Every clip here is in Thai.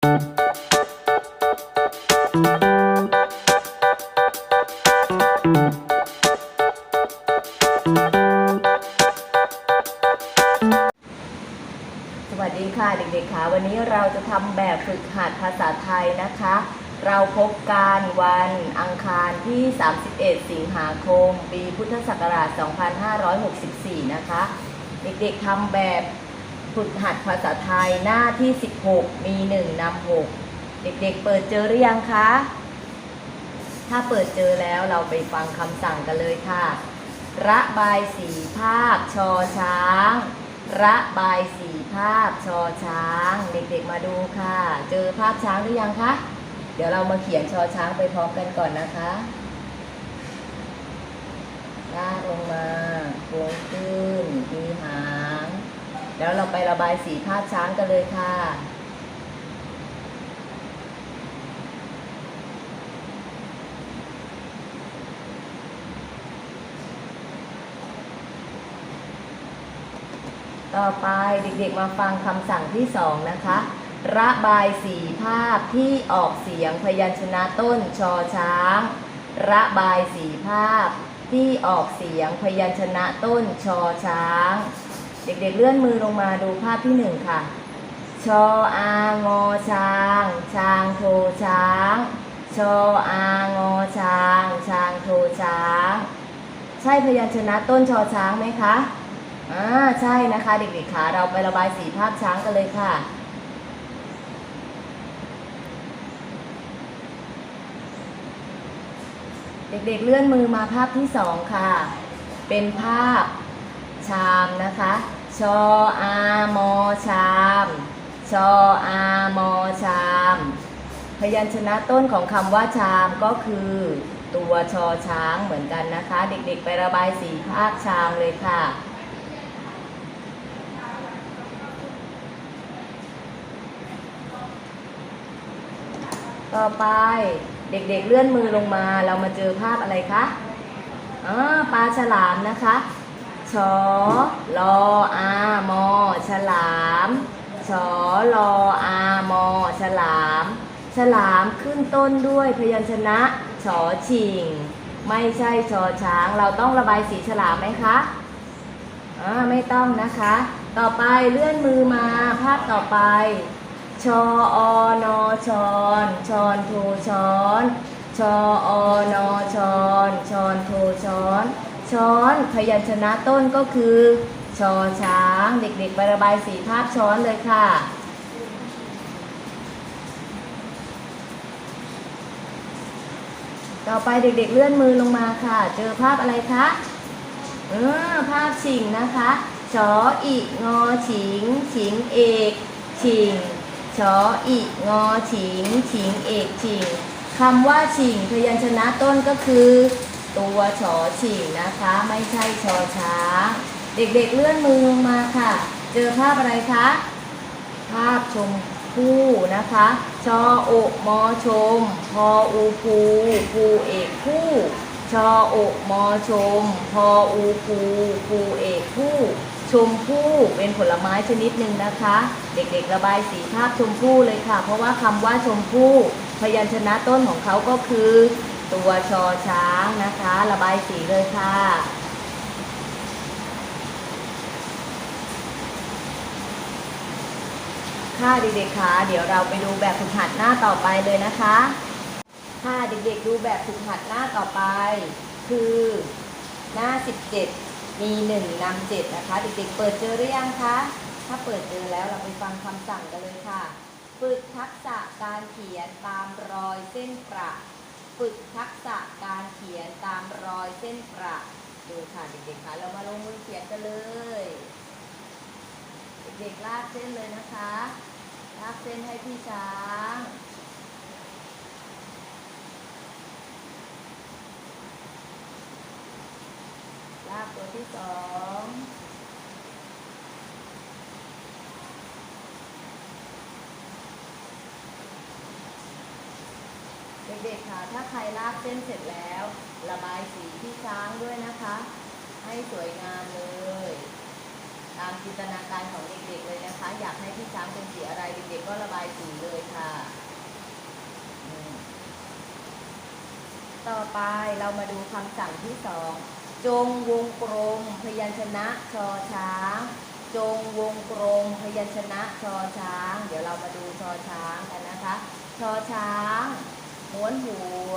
สวัสดีค่ะเด็กๆค่ะวันนี้เราจะทำแบบฝึกหัดภาษาไทยนะคะ เราพบกันวันอังคารที่ 31 สิงหาคม ปีพุทธศักราช 2564 นะคะ เด็กๆทำแบบ ฝึกหัดภาษาไทยหน้าที่ 16 มี 1นำ6 เด็กๆเปิดเจอหรือยังคะ ถ้าเปิดเจอแล้วเราไปฟังคำสั่งกันเลยค่ะ ระบายสีภาพชอช้าง ระบายสีภาพชอช้าง เด็กๆมาดูค่ะ เจอภาพช้างหรือยังคะ เดี๋ยวเรามาเขียนชอช้างไปพร้อมกันก่อนนะคะลากลงมาโค้งขึ้นมี แล้วเราไประบายสีภาพช้างกันเลยค่ะ ต่อไปเด็กๆมาฟังคำสั่งที่สองนะคะ ระบายสีภาพที่ออกเสียงพยัญชนะต้นชอช้าง ระบายสีภาพที่ออกเสียงพยัญชนะต้นชอช้าง เด็กๆเลื่อนมือลงมาดูภาพที่หนึ่งค่ะ ชออางอช้าง ช้างโทช้าง ชออางอช้าง ช้างโทช้าง ใช่พยัญชนะต้นชอช้างไหมคะอ่าใช่นะคะเด็กๆคะเราไประบายสีภาพช้างกันเลยค่ะเด็กๆเลื่อนมือมาภาพที่สองค่ะ เป็นภาพชามนะคะ ชออามอชามชออามอชาม พยัญชนะต้นของคำว่าชามก็คือ ตัวชอช้างเหมือนกันนะคะ เด็กๆไประบายสีภาพชามเลยค่ะต่อไปเด็กๆเลื่อนมือลงมาเรามาเจอภาพอะไรคะอ๋อปลาฉลามนะคะ ชอลออามอฉลามชอลออามอฉลาม ฉลามขึ้นต้นด้วยพยัญชนะชอชิง ไม่ใช่ชอช้าง เราต้องระบายสีฉลามไหมคะอ่าไม่ต้องนะคะ ต่อไปเลื่อนมือมาภาพต่อไป ชออนอชอนชอนโทชอน ชออนอชอนชอนโทชอน ช้อนพยัญชนะต้นก็คือ ชอช้าง เด็กๆไประบายสีภาพช้อนเลยค่ะ ต่อไปเด็กๆเลื่อนมือลงมาค่ะ เจอภาพอะไรคะเออภาพฉิงนะคะชออีงอฉิงฉิงเอกฉิงชออีงอฉิงฉิงเอกฉิงคำว่าฉิงพยัญชนะต้นก็คือ ตัวชอฉิงนะคะ ไม่ใช่ชอช้าง เด็กๆเลื่อนมือลงมาค่ะ เจอภาพอะไรคะ ภาพชมพู่นะคะชอโอมอชม พออูภูภูเอกผู้ชอโอมอชม พออูภูภูเอกผู้ชมพู่เป็นผลไม้ชนิดหนึ่งนะคะ เด็กๆ ระบายสีภาพชมพู่เลยค่ะ เพราะว่าคำว่าชมพู่พยัญชนะต้นของเขาก็คือ ตัวชอช้างนะคะ ระบายสีเลยค่ะ ค่ะเด็กๆคะเดี๋ยวเราไปดูแบบฝึกหัดหน้าต่อไปเลยนะคะ ค่ะเด็กๆดูแบบฝึกหัดหน้าต่อไป คือหน้า 17 มี 1นำ7นะคะ เด็กๆ เปิดเจอหรือยังคะ ถ้าเปิดเจอแล้วเราไปฟังคำสั่งกันเลยค่ะ ฝึกทักษะการเขียนตามรอยเส้นประ ฝึกทักษะการเขียนตามรอยเส้นประดูค่ะเด็กๆคะเรามาลงมือเขียนกันเลย เด็กๆลากเส้นเลยนะคะลากเส้นให้พี่ช้างลากตัวที่สอง เด็กๆค่ะ ถ้าใครลากเส้นเสร็จแล้ว ระบายสีที่ช้างด้วยนะคะ ให้สวยงามเลย ตามจินตนาการของเด็กๆเลยนะคะ อยากให้ที่ช้างเป็นสีอะไรเด็กๆก็ระบายสีเลยค่ะ ต่อไปเรามาดูคำสั่งที่สองจงวงกลมพยัญชนะชอช้าง จงวงกลมพยัญชนะชอช้าง เดี๋ยวเรามาดูชอช้างกันนะคะ ชอช้าง ม้วนหัว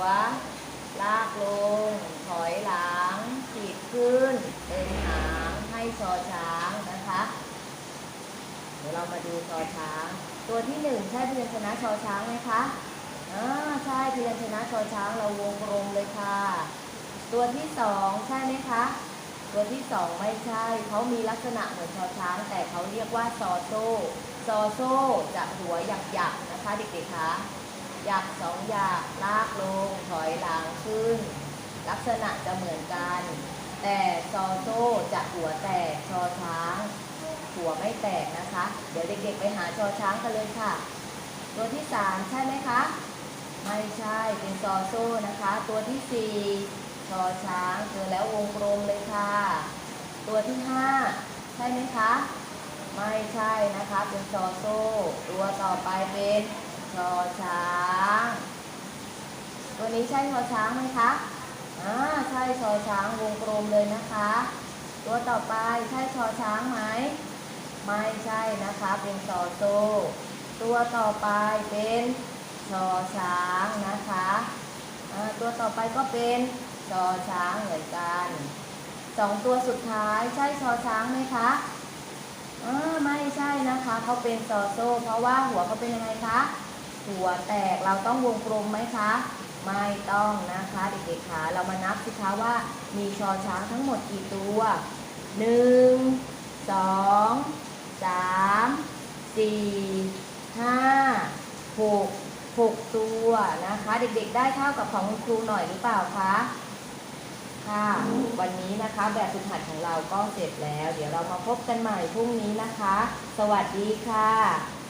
ลากลง ถอยหลังขีดขึ้นเป็นหางให้ชอช้างนะคะ เดี๋ยวเรามาดูชอช้าง ตัวที่หนึ่งใช่พยัญชนะชอช้างไหมคะอ่าใช่พยัญชนะชอช้างเราวงกลมเลยค่ะ ตัวที่สองใช่ไหมคะตัวที่สองไม่ใช่ เขามีลักษณะเหมือนชอช้าง แต่เขาเรียกว่าซอโซ่ซอโซ่จะหัวหยักๆนะคะเด็กๆคะ หยักสองหยักลากลง ถอยหลังขึ้น ลักษณะจะเหมือนกัน แต่ซอโซ่จะหัวแตกชอช้าง หัวไม่แตกนะคะ เดี๋ยวเด็กๆไปหาชอช้างกันเลยค่ะ ตัวที่สามใช่ไหมคะไม่ใช่เป็นซอโซ่นะคะ ตัวที่สี่ชอช้างเจอแล้ววงกลมเลยค่ะ ตัวที่ห้าใช่ไหมคะ ไม่ใช่นะคะ เป็นซอโซ่ ตัวต่อไปเป็น ชอช้าง ตัวนี้ใช่ชอช้างไหมคะอ่าใช่ชอช้างวงกลมเลยนะคะ ตัวต่อไปใช่ชอช้างไหมไม่ใช่นะคะ เป็นซอโซ่ตัวต่อไปเป็นชอช้างนะคะอ่าตัวต่อไปก็เป็นชอช้างเหมือนกันสองตัวสุดท้ายใช่ชอช้างไหมคะอ่าไม่ใช่นะคะเขาเป็นซอโซ่เพราะว่าหัวเขาเป็นยังไงคะ หัวแตกเราต้องวงกลมไหมคะ ไม่ต้องนะคะเด็กๆคะเรามานับสิคะว่ามีชอช้างทั้งหมดกี่ตัวหนึ่งสองสามสี่ห้าหกหกตัวนะคะ เด็กๆได้เท่ากับของคุณครูหน่อยหรือเปล่าคะค่ะวันนี้นะคะแบบฝึกหัดของเราก็เสร็จแล้ว เดี๋ยวเรามาพบกันใหม่พรุ่งนี้นะคะ สวัสดีค่ะ